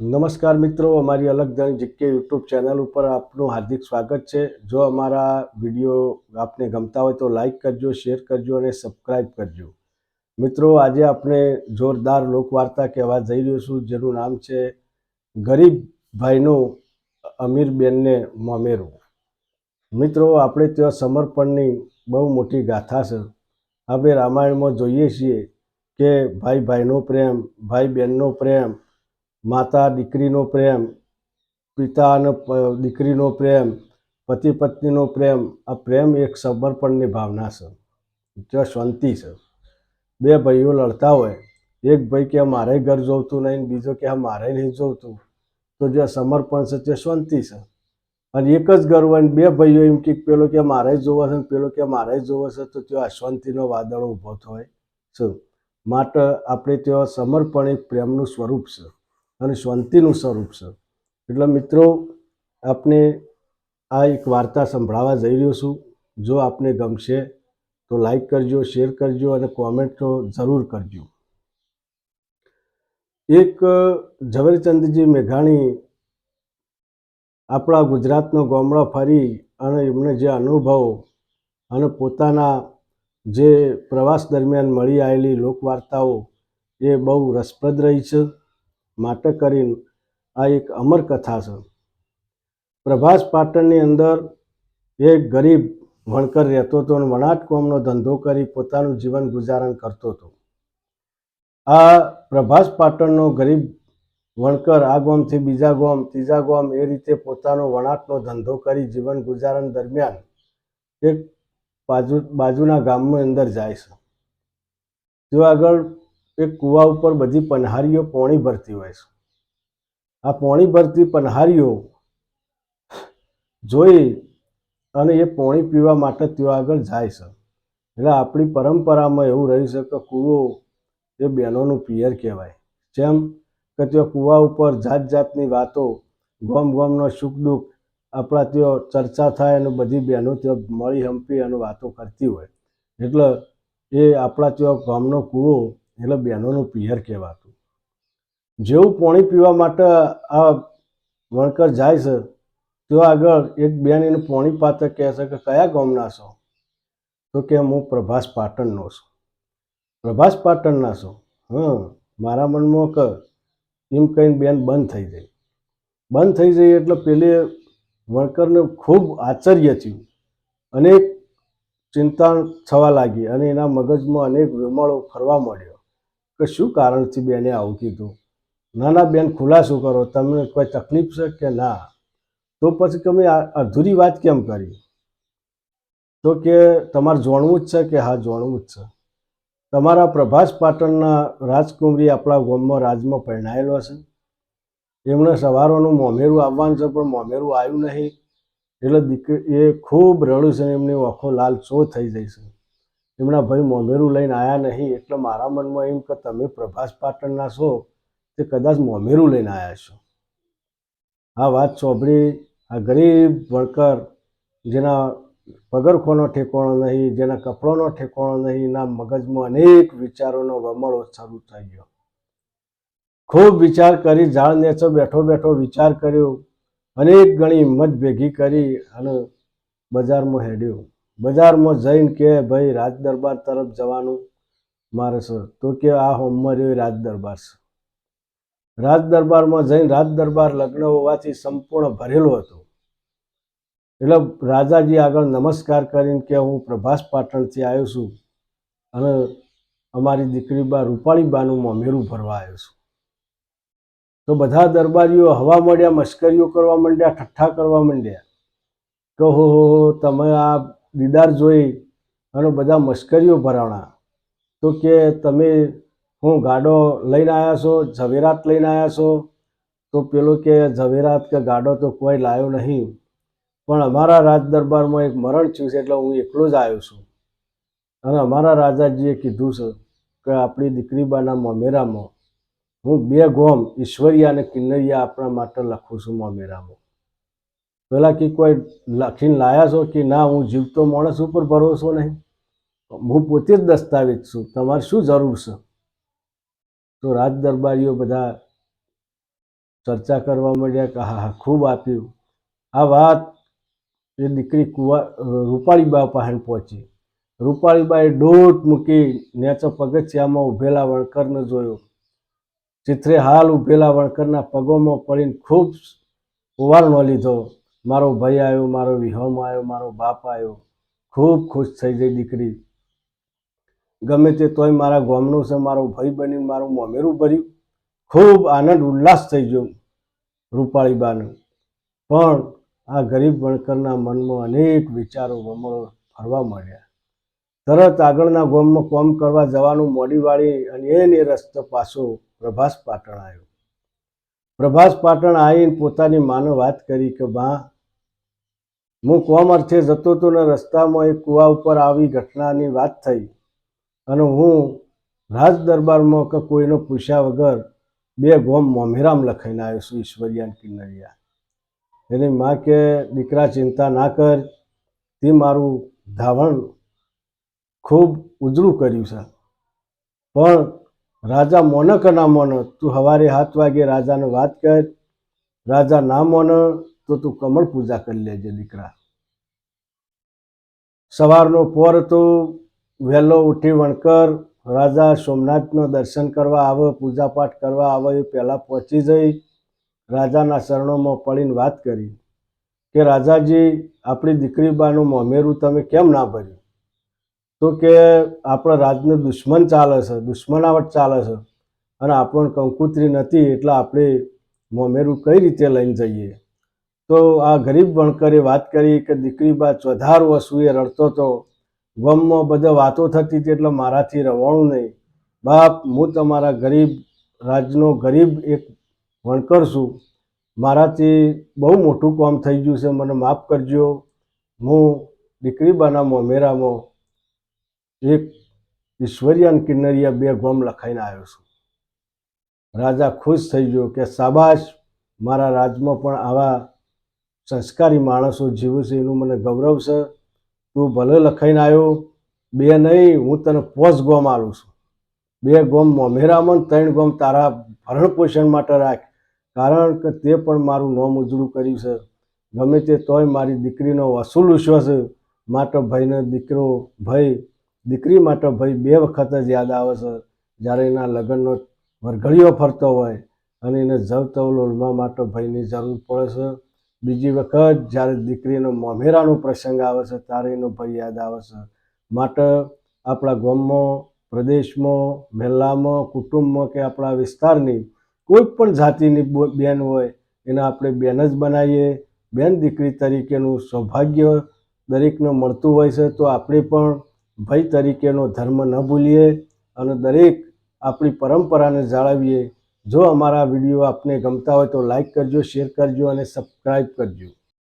નમસ્કાર મિત્રો, અમારી અલગ જાણી જીકે યુટ્યુબ ચેનલ ઉપર આપનું હાર્દિક સ્વાગત છે. જો અમારા વીડિયો આપને ગમતા હોય તો લાઈક કરજો, શેર કરજો અને સબસ્ક્રાઈબ કરજો. મિત્રો, આજે આપણે જોરદાર લોકવાર્તા કહેવા જઈ રહ્યો છું, જેનું નામ છે ગરીબ ભાઈનું અમીરબેનને મમેરું. મિત્રો, આપણે ત્યાં સમર્પણની બહુ મોટી ગાથા છે. આપણે રામાયણમાં જોઈએ છીએ કે ભાઈ ભાઈનો પ્રેમ ભાઈ બહેનનો પ્રેમ માતા દીકરીનો પ્રેમ, પિતા અને દીકરીનો પ્રેમ, પતિ પત્નીનો પ્રેમ, આ પ્રેમ એક સમર્પણની ભાવના છે. જો શાંતિ છે. બે ભાઈઓ લડતા હોય, એક ભાઈ કે મારે ઘર જોવતું નહીં, બીજો કે મારે નહીં જોવતું, તો જે સમર્પણ છે તે શાંતિ છે. અને એક જ ઘર હોય બે ભાઈઓ એમ કે પેલો કે મારે જોવો છે પેલો કે મારે જોવો છે, તો તે અશાંતિનો વાદળો ઊભો થાય છે. માટે આપણે ત્યાં સમર્પણ એક પ્રેમનું સ્વરૂપ છે. અને શાંતિનું સ્વરૂપ છે. એટલે મિત્રો, આપને આ એક વાર્તા સંભળાવવા જઈ રહ્યો છું. જો આપને ગમશે તો લાઈક કરજો, શેર કરજો અને કોમેન્ટ તો જરૂર કરજો. એક ઝવેરચંદજી મેઘાણી આપણા ગુજરાતનો ગામડો ફરી અને એમને જે અનુભવો અને પોતાના જે પ્રવાસ દરમિયાન મળી આવેલી લોકવાર્તાઓ એ બહુ રસપ્રદ રહી છે. માટે કરીને આ એક અમર કથા છે. પ્રભાસ પાટણની અંદર એક ગરીબ વણકર રહેતો હતો અને વણાટ કોમનો ધંધો કરી પોતાનું જીવન ગુજારણ કરતો હતો. આ પ્રભાસ પાટણનો ગરીબ વણકર આ ગામથી બીજા ગામ, ત્રીજા ગામ એ રીતે પોતાનો વણાટનો ધંધો કરી જીવન ગુજારણ દરમિયાન એક બાજુ, બાજુના ગામની અંદર જાય છે. જો આગળ એક કૂવા ઉપર બધી પનહારીઓ પોણી ભરતી હોય છે. આ પોણી ભરતી પનહારીઓ જોઈ અને એ પોણી પીવા માટે ત્યાં આગળ જાય છે. એટલે આપણી પરંપરામાં એવું રહ્યું છે કે કૂવો એ બહેનોનું પિયર કહેવાય. જેમ કે ત્યાં કૂવા ઉપર જાત જાતની વાતો ગોમ ગોમનો સુખ દુઃખ આપણા ત્યાં ચર્ચા થાય અને બધી બહેનો ત્યાં મળી હંપી અને વાતો કરતી હોય. એટલે એ આપણા ત્યાં ગામનો કૂવો એટલે બહેનોનું પિયર કહેવાતું. જેવું પાણી પીવા માટે આ વણકર જાય છે, તો આગળ એક બેન એને પાણી પાત્ર કહે છે કે કયા ગામના છો? તો કે હું પ્રભાસ પાટણનો છું. પ્રભાસ પાટણના છો? હં મારા મનમાં કર એમ કહીને બેન બંધ થઈ ગઈ બંધ થઈ જઈ એટલે પેલી વણકરને ખૂબ આશ્ચર્ય થયું. અનેક ચિંતા થવા લાગી અને એના મગજમાં અનેક વિમળો ફરવા માંડ્યો. કે શું કારણથી બેને આવું કીધું? ના ના બેન ખુલાસો કરો, તમને કોઈ તકલીફ છે કે ના? તો પછી તમે અધૂરી વાત કેમ કરી? તો કે તમારે જોણવું જ છે કે હા, જોણવું જ છે. તમારા પ્રભાસ પાટણના રાજકુમરી આપણા ગામમાં રાજમાં પરણાયેલો છે. એમણે સવારોનું મોમેરું આવવાનું છે, પણ મોમેરું આવ્યું નહીં. એટલે દીકરી એ ખૂબ રડું છે એમની આંખો લાલ ચો થઈ જાય છે. એમના ભાઈ મોમેરું લઈને આવ્યા નહીં, એટલે મારા મનમાં એમ કે તમે પ્રભાસ પાટણના છો, તે કદાચ મોમેરું લઈને આવ્યા છો. આ વાત ચોપડી આ ગરીબ વણકર જેના પગરખોનો ઠેકોણો નહીં, જેના કપડોનો ઠેકોણો નહીં, એના મગજમાં અનેક વિચારોનો વમળો શરૂ થઈ ગયો. ખૂબ વિચાર કરી, ઝાડ નેચો બેઠો બેઠો વિચાર કર્યો, અનેક ગણી હિંમત ભેગી કરી અને બજારમાં હેડ્યો. બજારમાં જઈને કે ભાઈ, રાજ દરબાર તરફ જવાનું મારે છે. તો કે આ હોમમાં રહ્યો રાજ છે. રાજ દરબારમાં જઈને રાજ દરબાર લગ્ન હોવાથી સંપૂર્ણ ભરેલો હતો. એટલે રાજાજી આગળ નમસ્કાર કરીને કે હું પ્રભાસ પાટણથી આવ્યો છું અને અમારી દીકરી બા રૂપાળી બાનું મોમેરું ભરવા આવ્યો છું. તો બધા દરબારીઓ હવા મળ્યા, મશ્કરીઓ કરવા માંડ્યા, ઠઠ્ઠા કરવા માંડ્યા. કે હો તમે આ દીદાર જોઈ અને બધા મશ્કરીઓ ભરાવણા તો કે તમે હું ગાડો લઈને આવ્યા છો, ઝવેરાત લઈને આવ્યા છો? તો પેલો કે, ઝવેરાત કે ગાડો તો કોઈ લાવ્યો નહીં. પણ અમારા રાજ દરબારમાં એક મરણ થયું છે એટલે હું એકલો જ આવ્યો છું. અને અમારા રાજાજીએ કીધું છે કે આપણી દીકરીબાના મમેરામાં હું બે ગોમ ઈશ્વરિયા અને કિન્નરિયા આપણા માટે લખું છું મોમેરામાં. પેલા કે કોઈ લખીને લાયા છો કે ના, હું જીવતો માણસ ઉપર ભરોસો નહીં. હું પોતે જ દસ્તાવેજ છું. તમારે શું જરૂર છે? તો રાજ દરબારીઓ બધા ચર્ચા કરવા માંડ્યા કે હા હા, ખૂબ આપ્યું. આ વાત એ દીકરી કુવા, રૂપાળીબા પાસે પહોંચી. રૂપાળીબાએ ડોટ મૂકી નેચો પગથિયામાં ઊભેલા વણકરને જોયો. ચિત્રે હાલ ઊભેલા વણકરના પગોમાં પડીને ખૂબ ઓવારનો લીધો. મારો ભાઈ આવ્યો, મારો વિહોમ આવ્યો, મારો બાપ આવ્યો. ખૂબ ખુશ થઈ ગઈ દીકરી. ગમે તે તોય મારા ગામનું છે, મારો ભાઈ બન્યું, મારું મોમેરું ભર્યું ખૂબ આનંદ, ઉલ્લાસ થઈ ગયો રૂપાળીબાને. પણ આ ગરીબ વણકરના મનમાં અનેક વિચારો વમળો ફરવા માંડ્યા. તરત આગળના ગામમાં કોમ કરવા જવાનું મોડી વાળી અને એને રસ્તો પાછો પ્રભાસ પાટણ આવ્યો. પ્રભાસ પાટણ આવીને પોતાની માને વાત કરી કે, બા, હું કોમ અર્થે જતો હતો ને રસ્તામાં એક કૂવા ઉપર આવી ઘટનાની વાત થઈ અને હું રાજ દરબારમાં કે કોઈને પૂછ્યા વગર બે ગોમ મોમેરામ લખાઈને આવ્યો છું ઈશ્વરિયાન કિન્નરિયા. એની માં કે, દીકરા, ચિંતા ના કર. તે મારું ધાવણ ખૂબ ઉજળું કર્યું છે. પણ રાજા મોન કે ના મોન, તું સવારે સાત વાગે રાજાને વાત કર. રાજા ના મોન, તો તું કમળ પૂજા કરી લેજે દીકરા. સવારનો પોર તો વહેલો ઉઠી વણકર રાજા સોમનાથનો દર્શન કરવા આવે, પૂજાપાઠ કરવા આવે, એ પહેલાં પહોંચી જઈ. રાજાના શરણોમાં પડીને વાત કરી કે, રાજાજી, આપણી દીકરી બાનું મોમેરું તમે કેમ ના ભર્યું? તો કે આપણા રાજને દુશ્મન ચાલે છે, દુશ્મનાવટ ચાલે છે અને આપણને કંકુતરી નથી એટલે આપણે મોમેરું કઈ રીતે લઈને જઈએ? તો આ ગરીબ વણકરે વાત કરી કે દીકરી બા ચોધાર વસુએ રડતો હતો ગમમાં બધા વાતો થતી હતી એટલે મારાથી રવાણું નહીં. બાપ, હું તમારા ગરીબ, રાજનો ગરીબ એક વણકર છું. મારાથી બહુ મોટું કામ થઈ ગયું છે, મને માફ કરજો. હું દીકરી બાના મોમેરામાં એક ઈશ્વરિયાન કિન્નરિયા બે ગોમ લખાઈને આવ્યો છું. રાજા ખુશ થઈ ગયો કે સાબાશ મારા રાજમાં પણ આવા સંસ્કારી માણસો જીવે છે, એનું મને ગૌરવ છે. તું ભલે લખાઈને આવ્યો, બે નહીં, હું તને પોસ ગોમ આલું છું. બે ગોમ મોમેરામાં ત્રણ ગોમ તારા ભરણ પોષણ માટે રાખ, કારણ કે તે પણ મારું નોમ ઉજળું કર્યું છે. ગમે તે તોય મારી દીકરીનો વસૂલ વિશ્વાસ માટે ભાઈને દીકરો, ભાઈ દીકરી માટે ભાઈ બે વખત જ યાદ આવે છે. જ્યારે એના લગ્નનો વરઘડીઓ ફરતો હોય અને એને જવતવલો તવ માટે ભાઈની જરૂર પડે છે. બીજી વખત જ્યારે દીકરીનો મોમેરાનો પ્રસંગ આવે છે, ત્યારે એનો ભાઈ યાદ આવે છે. માટે આપણા ગામમાં, પ્રદેશમાં, મહેલામાં, કુટુંબમાં કે આપણા વિસ્તારની કોઈ પણ જાતિની બેન હોય, એને આપણે બેન જ બનાવીએ. બેન દીકરી તરીકેનું સૌભાગ્ય દરેકને મળતું હોય છે, તો આપણે પણ ભાઈ તરીકેનો ધર્મ ન ભૂલીએ અને દરેક આપણી પરંપરાને જાળવીએ. જો અમારા વીડિયો આપને ગમતા હોય તો લાઈક કરજો શેર કરજો અને સબસ્ક્રાઈબ કરજો.